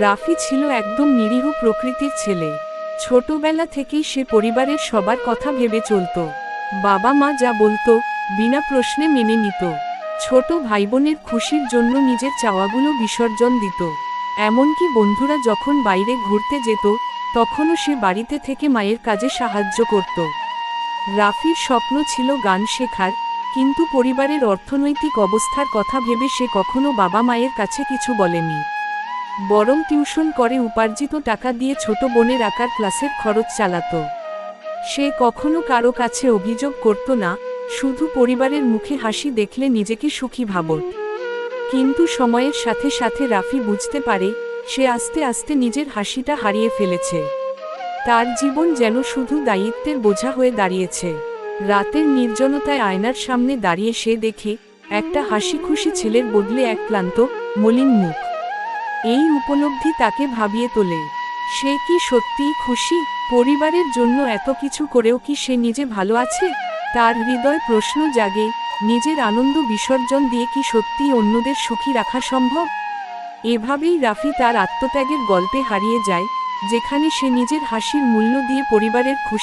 রাফি ছিল একদম নিরীহ প্রকৃতির ছেলে। ছোটবেলা থেকেই সে পরিবারের সবার কথা ভেবে চলত। বাবা মা যা বলতো, বিনা প্রশ্নে মেনে নিত। ছোট ভাই বোনের খুশির জন্য নিজের চাওয়াগুলো বিসর্জন দিত। এমনকি বন্ধুরা যখন বাইরে ঘুরতে যেত, তখনও সে বাড়িতে থেকে মায়ের কাজে সাহায্য করত। রাফির স্বপ্ন ছিল গান শেখার, কিন্তু পরিবারের অর্থনৈতিক অবস্থার কথা ভেবে সে কখনো বাবা মায়ের কাছে কিছু বলেনি। বরং টিউশন করে উপার্জিত টাকা দিয়ে ছোট বোনের আঁকার ক্লাসের খরচ চালাত। সে কখনো কারও কাছে অভিযোগ করত না, শুধু পরিবারের মুখে হাসি দেখলে নিজেকে সুখী ভাবত। কিন্তু সময়ের সাথে সাথে রাফি বুঝতে পারে, সে আস্তে আস্তে নিজের হাসিটা হারিয়ে ফেলেছে। তার জীবন যেন শুধু দায়িত্বের বোঝা হয়ে দাঁড়িয়েছে। রাতের নির্জনতায় আয়নার সামনে দাঁড়িয়ে সে দেখে, একটা হাসি খুশি ছেলের বদলে এক ক্লান্ত, মলিন মুখ। এই উপলব্ধি তাকে ভাবিয়ে তোলে। সে কি সত্যিই খুশি? পরিবারের জন্য এত কিছু করেও কি সে নিজে ভালো আছে? তার হৃদয় প্রশ্ন জাগে, নিজের আনন্দ বিসর্জন দিয়ে কি সত্যি অন্যদের সুখী রাখা সম্ভব? এভাবেই রাফি তার আত্মত্যাগের গল্পে হারিয়ে যায়, যেখানে সে নিজের হাসির মূল্য দিয়ে পরিবারের খুশি